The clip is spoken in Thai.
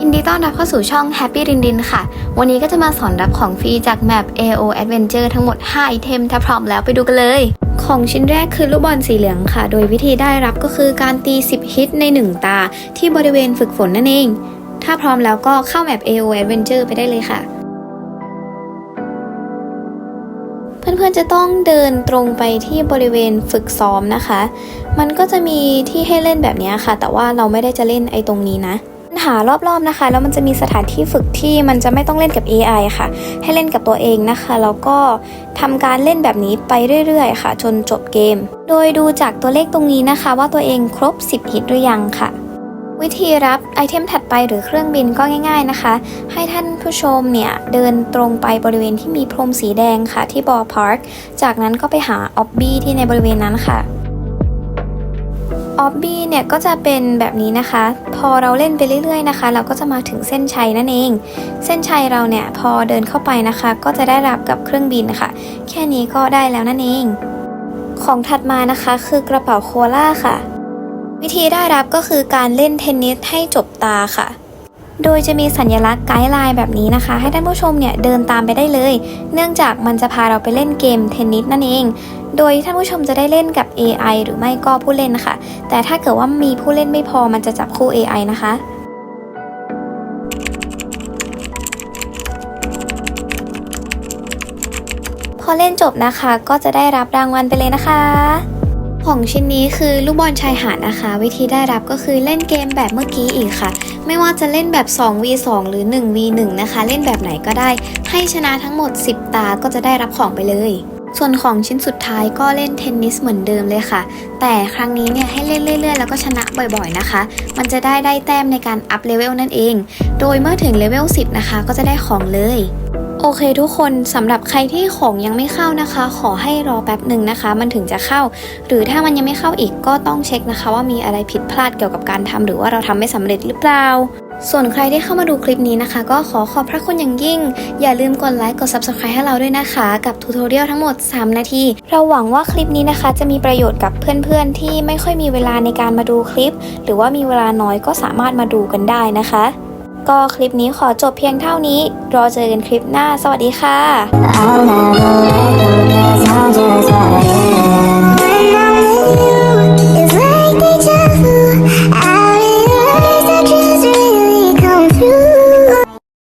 ยินดีต้อนรับเข้าสู่ช่อง Happy รินดินค่ะ วันนี้ก็จะมาสอนรับของฟรีจากแมป AO Adventure ทั้งหมด 5 ไอเทม ถ้าพร้อมแล้วไปดูกันเลย ของชิ้นแรกคือลูกบอลสีเหลืองค่ะ โดยวิธีได้รับก็คือการตี 10 ฮิตใน 1 ตา ที่บริเวณฝึกฝนนั่นเอง ถ้าพร้อมแล้วก็เข้าแมป AO Adventure ไปได้เลยค่ะ เพื่อนๆจะต้องเดินตรงไปที่บริเวณฝึกซ้อมนะคะ มันก็จะมีที่ให้เล่นแบบนี้ค่ะ แต่ว่าเราไม่ได้จะเล่นไอ้ตรงนี้นะ หารอบๆนะคะ แล้วมันจะมีสถานที่ฝึกที่มันจะไม่ต้องเล่นกับ AI ค่ะ ให้เล่นกับตัวเองนะคะ แล้วก็ทำการเล่นแบบนี้ไปเรื่อยๆ ค่ะ จนจบเกม โดยดูจากตัวเลขตรงนี้นะคะ ว่าตัวเองครบ 10 ฮิตหรือยังค่ะ วิธีรับไอเทมถัดไปหรือเครื่องบินก็ง่าย ๆนะคะ ให้ท่านผู้ชมเนี่ย เดินตรงไปบริเวณที่มีพรมสีแดงค่ะที่บอพาร์คจากนั้นก็ไปหาออบบี้ที่ในบริเวณนั้นค่ะ ออบบี้เนี่ยก็จะเป็นแบบนี้นะคะ พอเราเล่นไปเรื่อยๆนะคะ เราก็จะมาถึงเส้นชัยนั่นเอง เส้นชัยเราเนี่ยพอเดินเข้าไปนะคะ ก็จะได้รับกับเครื่องบินค่ะ แค่นี้ก็ได้แล้วนั่นเอง ของถัดมานะคะคือกระเป๋าโคล่าค่ะ วิธีได้รับก็คือการเล่นเทนนิสให้จบตาค่ะ โดยจะมีสัญลักษณ์ไกด์ไลน์แบบนี้นะคะ ให้ท่านผู้ชมเนี่ยเดินตามไปได้เลย เนื่องจากมันจะพาเราไปเล่นเกมเทนนิสนั่นเอง โดยท่านผู้ชมจะได้เล่นกับ AI หรือไม่ก็ผู้เล่นนะคะ แต่ถ้าเกิดว่ามีผู้เล่นไม่พอมันจะจับคู่ AI นะคะพอเล่นจบนะคะก็จะได้รับรางวัลไปเลยนะคะ ของชิ้นนี้คือลูกบอลชายหาดนะคะ วิธีได้รับก็คือเล่นเกมแบบเมื่อกี้อีกค่ะ ไม่ว่าจะเล่นแบบ 2v2 หรือ 1v1 นะคะ เล่นแบบไหนก็ได้ ให้ชนะทั้งหมด 10 ตาก็จะได้รับของไปเลย ส่วนของชิ้นสุดท้ายก็เล่นเทนนิสเหมือนเดิมเลยค่ะ แต่ครั้งนี้เนี่ยให้เล่นเรื่อยๆ แล้วก็ชนะบ่อยๆนะคะ มันจะได้ได้แต้มในการอัพเลเวลนั่นเอง โดยเมื่อถึงเลเวล10 นะคะ ก็จะได้ของเลย โอเคทุกคนสำหรับใครที่ของยังไม่เข้านะคะ ขอให้รอแป๊บหนึ่งนะคะ มันถึงจะเข้า หรือถ้ามันยังไม่เข้าอีกก็ต้องเช็คนะคะ ว่ามีอะไรผิดพลาดเกี่ยวกับการทำหรือว่าเราทำไม่สำเร็จหรือเปล่าส่วนใครที่เข้ามาดูคลิปนี้นะคะ ก็ขอขอบพระคุณอย่างยิ่ง อย่าลืมกดไลค์กด subscribe ให้เราด้วยนะคะ กับทูตอเรียลทั้งหมด 3 นาที เราหวังว่าคลิปนี้นะคะ จะมีประโยชน์กับเพื่อนๆ ที่ไม่ค่อยมีเวลาในการมาดูคลิป หรือว่ามีเวลาน้อยก็สามารถมาดูกันได้นะคะ ก็คลิปนี้ขอจบเพียงเท่านี้ รอเจอกันคลิปหน้า สวัสดีค่ะ